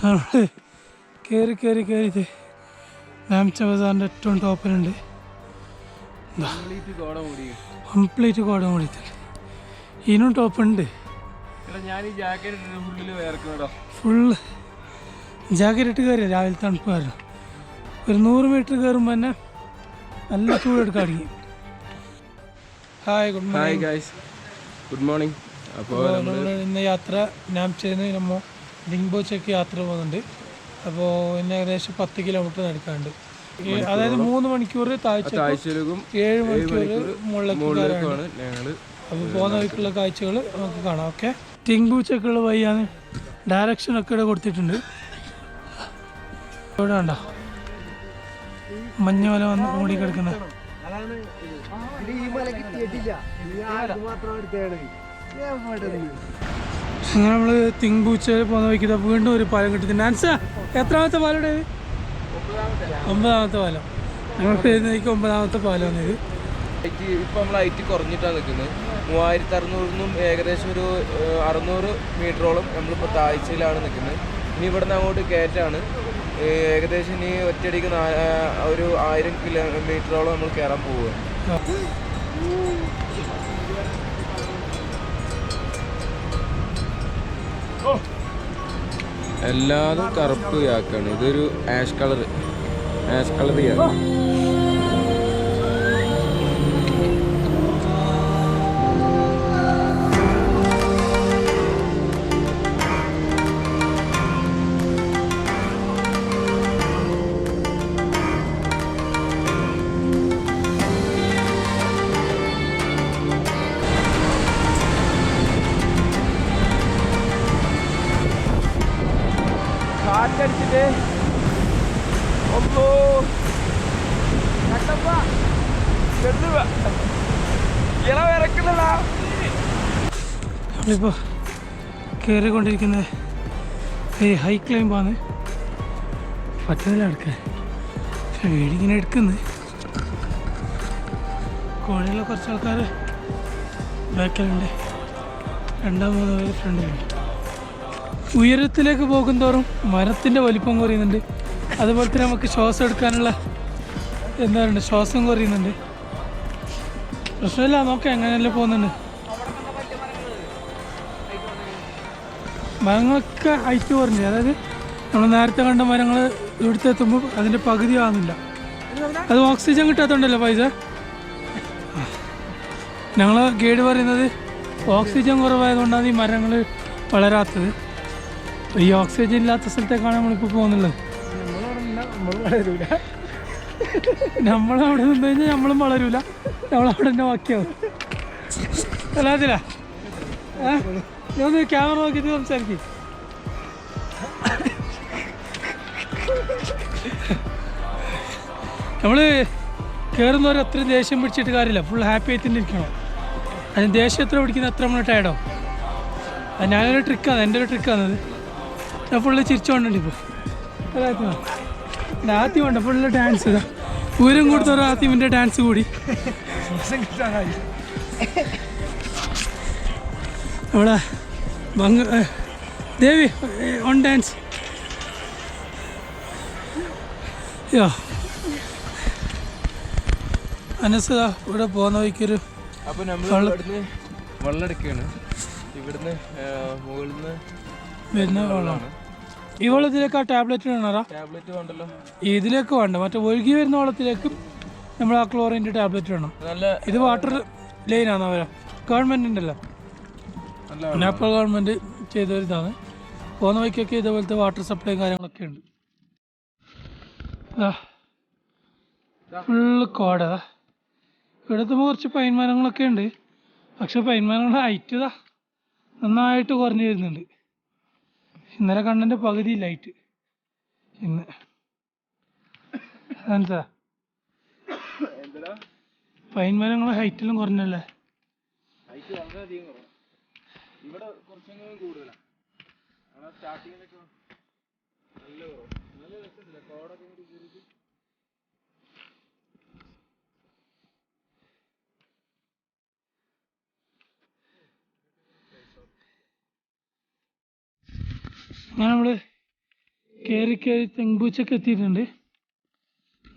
നമ്മൾ കയറി കയറി കയറിയിട്ട് നാംച്ച ബസാറിന്റെ ഏറ്റവും ടോപ്പിലുണ്ട്. കംപ്ലീറ്റ് കോട മൂടിയിട്ടുണ്ട് ഇതിനും ടോപ്പുണ്ട്. ഫുള്ള്. ജാക്കറ്റ് ഇട്ട് കയറി രാവിലെ തണുപ്പ് കാരണം. ഒരു നൂറ് മീറ്റർ കയറുമ്പോൾ തന്നെ നല്ല ചൂടെടുക്കാൻ തുടങ്ങി. Hi good morning. Good morning. അപ്പോൾ നമ്മൾ ഇന്ന് യാത്ര നാംചേന്ന് നമ്മൾ ലിംബോച്ചക്ക് യാത്ര പോകുന്നുണ്ട്. അപ്പോൾ ഇന്ന് ഏകദേശം പത്ത് കിലോമീറ്റർ നടക്കാണ്ട് അതായത് മൂന്ന് മണിക്കൂർ താഴ്ച ആഴ്ചയിലേക്കും ഏഴ് മണിക്കൂർ മുകളിലേക്കാണ് അപ്പോൾ പോകുന്ന വഴിക്കുള്ള കാഴ്ചകൾ നമുക്ക് കാണാം. ഓക്കെ. ടിങ്ബൂച്ചൊക്കെയുള്ള വഴിയാണ് ഡയറക്ഷൻ ഒക്കെ ഇവിടെ കൊടുത്തിട്ടുണ്ട്. ഇവിടെ ഉണ്ടോ മഞ്ഞ മല വന്ന് മൂടി കിടക്കുന്നത് അങ്ങനെ നമ്മൾ തിങ്ബൂച്ച പോകുന്ന വഴിക്ക് ദാ വീണ്ടും ഒരു പാലം കിട്ടി നാൻസ എത്രാമത്തെ പാലയുടെ ഒമ്പതാമത്തെ പാലം. ഞങ്ങൾ വരുന്നതിക്ക് ഒമ്പതാമത്തെ പാലമാണ് ഇത്. ഇപ്പം നമ്മൾ ഐറ്റി കുറഞ്ഞിട്ടാണ് നിൽക്കുന്നത് മൂവായിരത്തി അറുന്നൂറിനും ഏകദേശം ഒരു അറുന്നൂറ് മീറ്ററോളം നമ്മളിപ്പോൾ താഴ്ചയിലാണ് നിൽക്കുന്നത് ഇനി ഇവിടുന്ന് അങ്ങോട്ട് കയറ്റാണ്. ഏകദേശം ഇനി ഒറ്റയടിക്ക് ഒരു ആയിരം കിലോമീറ്ററോളം നമ്മൾ കയറാൻ പോവുക എല്ലാതും കറുപ്പ് യാക്കാണ് ഇതൊരു ആഷ് കളർ ആഷ് കളർ യാക്ക് ഒന്നോ കട്ടപ്പ ചെല്ലുക ഇള വിറക്കുന്നില്ല നമ്മളിപ്പോൾ കയറിക്കൊണ്ടിരിക്കുന്നത് ഈ ഹൈ ക്ലൈമ്പാണ് പറ്റുന്നില്ല എടുക്കാൻ വീടിങ്ങനെ എടുക്കുന്നത് കോഴിയിലെ കുറച്ച് ആൾക്കാർ ബാക്കിലുണ്ട്. രണ്ടാം മൂന്ന് പേര് ഫ്രണ്ടിലുണ്ട്. ഉയരത്തിലേക്ക് പോകുന്തോറും മരത്തിന്റെ വലിപ്പം കുറയുന്നുണ്ട്. അതുപോലെ തന്നെ നമുക്ക് ശ്വാസം എടുക്കാനുള്ള എന്താ പറയുക ശ്വാസം കുറയുന്നുണ്ട്. പ്രശ്നമില്ല നോക്കാം എങ്ങനെയല്ലേ പോകുന്നുണ്ട്. മരങ്ങളൊക്കെ ഹൈറ്റ് കുറഞ്ഞു അതായത് നമ്മൾ നേരത്തെ കണ്ട മരങ്ങൾ ഇവിടുത്തെ എത്തുമ്പോൾ അതിന്റെ പകുതി ആകുന്നില്ല അത് ഓക്സിജൻ കിട്ടാത്തതുണ്ടല്ലോ പൈസ ഞങ്ങൾ ഗൈഡ് പറയുന്നത് ഓക്സിജൻ കുറവായതുകൊണ്ടാണ് ഈ മരങ്ങൾ വളരാത്തത്. ഈ ഓക്സിജൻ ഇല്ലാത്ത സ്ഥലത്തേക്കാണ് നമ്മളിപ്പോൾ പോകുന്നുള്ളത്. നമ്മളവിടെ നിന്ന് കഴിഞ്ഞാൽ നമ്മളും വളരൂല. നമ്മളവിടെ തന്നെ ബാക്കിയാവും. അല്ലാതില്ല നീ ക്യാമറ നോക്കിയിട്ട് സംസാരിക്കും. നമ്മൾ കയറുന്നവർ അത്ര ദേഷ്യം പിടിച്ചിട്ട് കാര്യമില്ല. ഫുൾ ഹാപ്പി ആയിട്ട് തന്നെ ഇരിക്കണം. അതിന് ദേഷ്യം എത്ര പിടിക്കുന്ന അത്ര നമ്മൾ ടയർഡോ ഞാനൊരു ട്രിക്കാണ് എന്റെ ഒരു ട്രിക്കാണത് ഞാൻ ഫുള്ള് ചിരിച്ചോണ്ടുണ്ട് ഇപ്പോൾ ആദ്യം വേണ്ട ഫുള്ള് ഡാൻസ് ഇതാ. ഊരം കൊടുത്തവർ ആദ്യമിന്റെ ഡാൻസ് കൂടി. അവിടെ ഏ, ദേവി ഓൺ ഡാൻസ് യോ അനസ ഇവിടെ പോകുന്ന വഴിക്കൊരു അപ്പൊ നമ്മൾ ഇവിടുന്ന് വെള്ളം എടുക്കുകയാണ് ഇവിടുന്ന് മുകളിൽ നിന്ന് വരുന്ന വെള്ളമാണ്. ഈ വെള്ളത്തിലേക്ക് ആ ടാബ്ലറ്റ് വേണോ ടാബ്ലറ്റ് വേണ്ടല്ലോ. ഇതിലേക്ക് വേണ്ട. മറ്റേ ഒഴുകി വരുന്ന വെള്ളത്തിലേക്കും നമ്മൾ ആ ക്ലോറിന്റെ ടാബ്ലറ്റ് വേണം. ഇത് വാട്ടർ ലൈനാണ് അവരെ. ഗവൺമെന്റിന്റെ അല്ല നേപ്പാൾ ഗവൺമെന്റ് ചെയ്തൊരു ഇതാണ് പോകുന്ന വഴിക്കൊക്കെ ഇതേപോലത്തെ വാട്ടർ സപ്ലൈയും കാര്യങ്ങളൊക്കെ ഉണ്ട്. ഫുള്ള് കോട. ഇവിടുത്തെ കുറച്ച് പൈൻ മരങ്ങളൊക്കെ ഉണ്ട്. പക്ഷെ പൈൻ മരങ്ങളുടെ ഹൈറ്റ് ഇതാ നന്നായിട്ട് കുറഞ്ഞു വരുന്നുണ്ട്. ഇന്നലെ കണ്ടതിന്റെ പകുതി ലൈറ്റ് ഇന്ന്. എന്താ പൈൻ മരങ്ങളെ ഹൈറ്റിലും കുറഞ്ഞല്ലേ? സ്റ്റാർട്ടിങ്ങിലൊക്കെ നല്ല കുറവ്. നല്ല രസമില്ല കോടൊക്കെ ഇങ്ങോട്ട് കയറിയിട്ട് അങ്ങനെ നമ്മൾ കയറി കയറി തെങ്പൂച്ചൊക്കെ എത്തിയിട്ടുണ്ട്.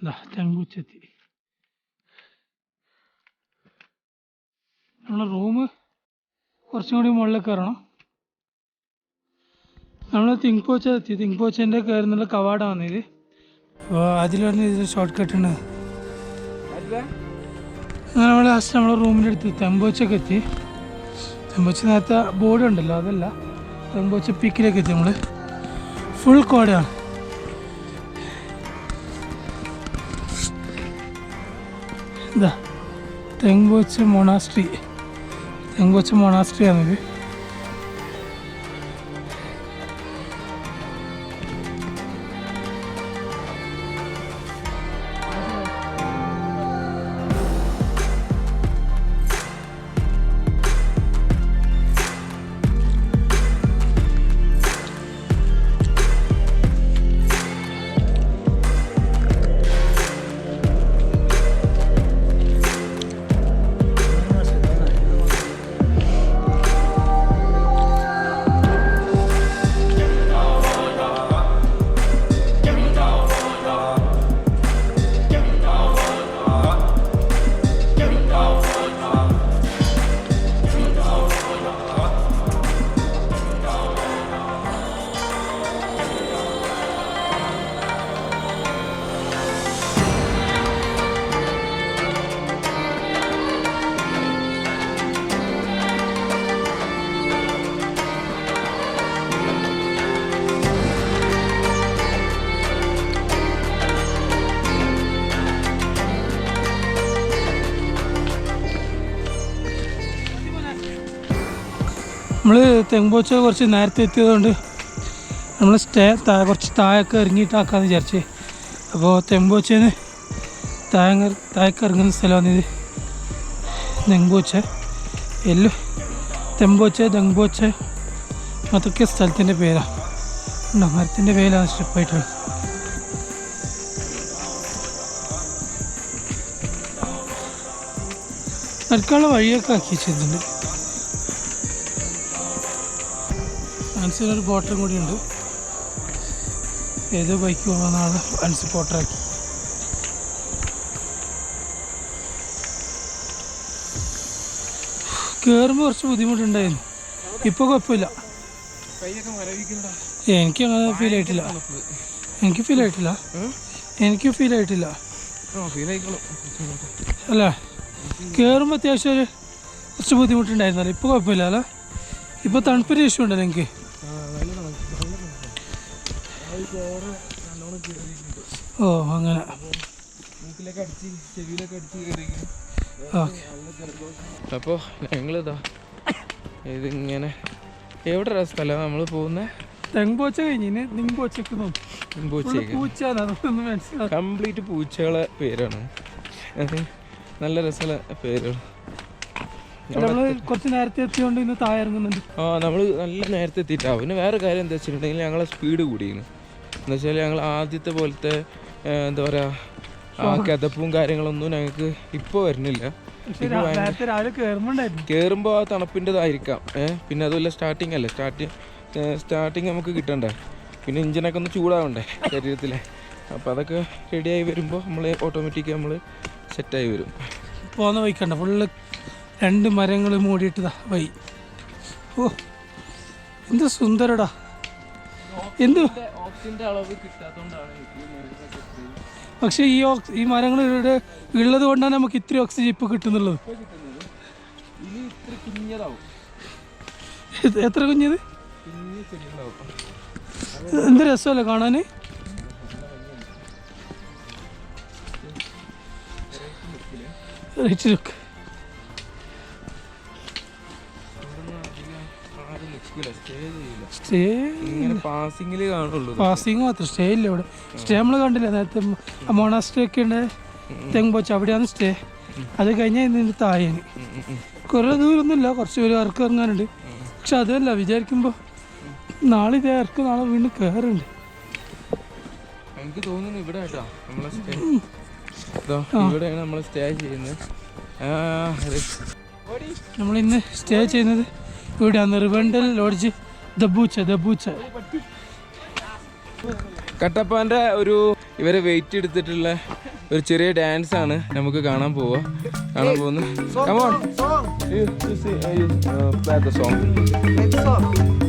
ഇതാ തെങ്പൂച്ച എത്തി. നമ്മളെ റൂം കുറച്ചും കൂടി മുകളിൽ കയറണം. നമ്മൾ തിങ്പോച്ച എത്തി. തിങ്പോച്ചന്റെ കയറുന്നുള്ള കവാടമാണ് ഇത്. അപ്പോൾ അതിലാണ് ഇതിൽ ഷോർട്ട് കട്ട് ഉണ്ട് അങ്ങനെ നമ്മൾ ലാസ്റ്റ് നമ്മളെ റൂമിന്റെ അടുത്ത് തെമ്പോച്ചൊക്കെ എത്തി. തെമ്പോച്ച നേരത്തെ ബോർഡ് ഉണ്ടല്ലോ അതല്ല. തെമ്പോച്ച പീക്കിലേക്ക് എത്തി നമ്മൾ ഫുൾ കോടയാണ് ഇതാ തെങ്കോച്ച് മൊണാസ്ട്രി. തെങ്കോച്ച് മൊണാസ്ട്രി നമ്മൾ തെങ്ങോച്ച കുറച്ച് നേരത്തെ എത്തിയതുകൊണ്ട് നമ്മൾ സ്റ്റേ താ കുറച്ച് താഴൊക്കെ ഇറങ്ങിയിട്ടാക്കാന്ന് വിചാരിച്ച്. അപ്പോൾ തെമ്പോച്ചേന് താഴെ താഴേക്ക് ഇറങ്ങുന്ന സ്ഥലമാണ് ഇത്. നെങ്കോച്ച എല്ലാം തെമ്പോച്ച ദങ്പോച്ച അതൊക്കെ സ്ഥലത്തിന്റെ പേരാണ് ഉണ്ടോ? മരത്തിന്റെ പേരാണ് സ്റ്റെപ്പായിട്ടുള്ളത് നടക്കാനുള്ള വഴിയൊക്കെ ആക്കി വെച്ചിട്ടുണ്ട്. മനസ്സിലൊരു ബോട്ടറും കൂടി ഉണ്ട് ഏതോ ബൈക്ക് പോകുന്നതാണ് അൻസി ബോട്ടറാക്കി കയറുമ്പോൾ കുറച്ച് ബുദ്ധിമുട്ടുണ്ടായിരുന്നു. ഇപ്പോൾ കുഴപ്പമില്ല. എനിക്ക് അങ്ങനെ ഫീൽ ആയിട്ടില്ല. എനിക്ക് ഫീൽ ആയിട്ടില്ല. എനിക്ക് ഫീൽ ആയിട്ടില്ല. അല്ല? കയറുമ്പോൾ അത്യാവശ്യം ഒരു കുറച്ച് ബുദ്ധിമുട്ടുണ്ടായിരുന്നല്ലോ. ഇപ്പോൾ കുഴപ്പമില്ല അല്ല? ഇപ്പോൾ തണുപ്പിന്റെ ഇഷ്യൂ ഉണ്ടല്ലോ എനിക്ക്. ഓ അങ്ങനെ. അപ്പോൾ ഞങ്ങളിതാ ഇതിങ്ങനെ എവിടെ സ്ഥലം നമ്മൾ പോകുന്നേ? തെങ്ങോച്ച കഴിഞ്ഞ് പൂച്ചയൊക്കെ പൂച്ച കംപ്ലീറ്റ് പൂച്ചകളെ പേരാണ്. നല്ല രസമുള്ള പേരുകൾ നമ്മൾ കുറച്ച് നേരത്തെ എത്തിയോണ്ട് ഇന്ന് താഴെ ഇറങ്ങുന്നുണ്ട്. ആ നമ്മൾ നല്ല നേരത്തെ എത്തിയിട്ടാ. പിന്നെ വേറെ കാര്യം എന്താ വെച്ചിട്ടുണ്ടെങ്കിൽ ഞങ്ങളെ സ്പീഡ് കൂടിയിരുന്നു എന്ന് വെച്ചാൽ ഞങ്ങൾ ആദ്യത്തെ പോലത്തെ എന്താ പറയുക ആ കഥപ്പും കാര്യങ്ങളൊന്നും ഞങ്ങൾക്ക് ഇപ്പോൾ വരുന്നില്ല. കയറുമ്പോൾ ആ തണുപ്പിന്റെതായിരിക്കാം ഏഹ് പിന്നെ അതുമല്ല സ്റ്റാർട്ടിങ് അല്ലേ? സ്റ്റാർട്ടിങ് സ്റ്റാർട്ടിങ് നമുക്ക് കിട്ടണ്ടേ? പിന്നെ ഇഞ്ചിനൊക്കെ ഒന്ന് ചൂടാവണ്ടേ ശരീരത്തിലെ? അപ്പോൾ അതൊക്കെ റെഡിയായി വരുമ്പോൾ നമ്മൾ ഓട്ടോമാറ്റിക് നമ്മൾ സെറ്റായി വരും. പോകുന്ന വൈക്കണ്ട ഫുള്ള് രണ്ട് മരങ്ങൾ മൂടിയിട്ടതാ വൈ ഓ എന്ത് സുന്ദരടാ. എന്ത് ഓക്സിജന്റെ അളവ് കിട്ടാത്തതുകൊണ്ടാണ് പക്ഷേ ഈ ഓക്സ് ഈ മരങ്ങൾ ഇവിടെ ഉള്ളത് കൊണ്ടാണ് നമുക്ക് ഇത്ര ഓക്സിജൻ ഇപ്പോൾ കിട്ടുന്നുള്ളത്. എത്ര കുഞ്ഞത്? എന്ത് രസമല്ലേ കാണാൻ റൈറ്റ് ലുക്ക് സ്റ്റേ കാണുള്ളൂ. പാസിങ് മാത്രം സ്റ്റേ ഇല്ല ഇവിടെ. സ്റ്റേ നമ്മൾ കണ്ടില്ല? നേരത്തെ മൊണാസ്ട്രി ഒക്കെ ഉണ്ട് തെങ്ങുപോച്ച അവിടെയാണ് സ്റ്റേ. അത് കഴിഞ്ഞാൽ ഇതിന്റെ ഉം. കുറേ ദൂരമൊന്നുമില്ല കുറച്ച് പേര് ഇറക്കം ഇറങ്ങാനുണ്ട്. പക്ഷെ അതല്ല വിചാരിക്കുമ്പോൾ നാളെ ഇതേ ഇറക്കം നാളെ വീണ്ടും കയറുണ്ട് എനിക്ക് തോന്നുന്നു ഇവിടെ കേട്ടോ നമ്മളെ സ്റ്റേ. ഇവിടെയാണ് നമ്മൾ സ്റ്റേ ചെയ്യുന്നത്. നമ്മളിന്ന് സ്റ്റേ ചെയ്യുന്നത് ഇവിടെയാണ് റിവണ്ടൽ ലോഡ്ജ്. ദബൂച്ച ദബൂച്ച കട്ടപ്പാന്റെ ഒരു ഇവരെ വെയിറ്റ് എടുത്തിട്ടുള്ള ഒരു ചെറിയ ഡാൻസ് ആണ് നമുക്ക് കാണാൻ പോവാ കാണാൻ പോകുന്നു. Come on Song.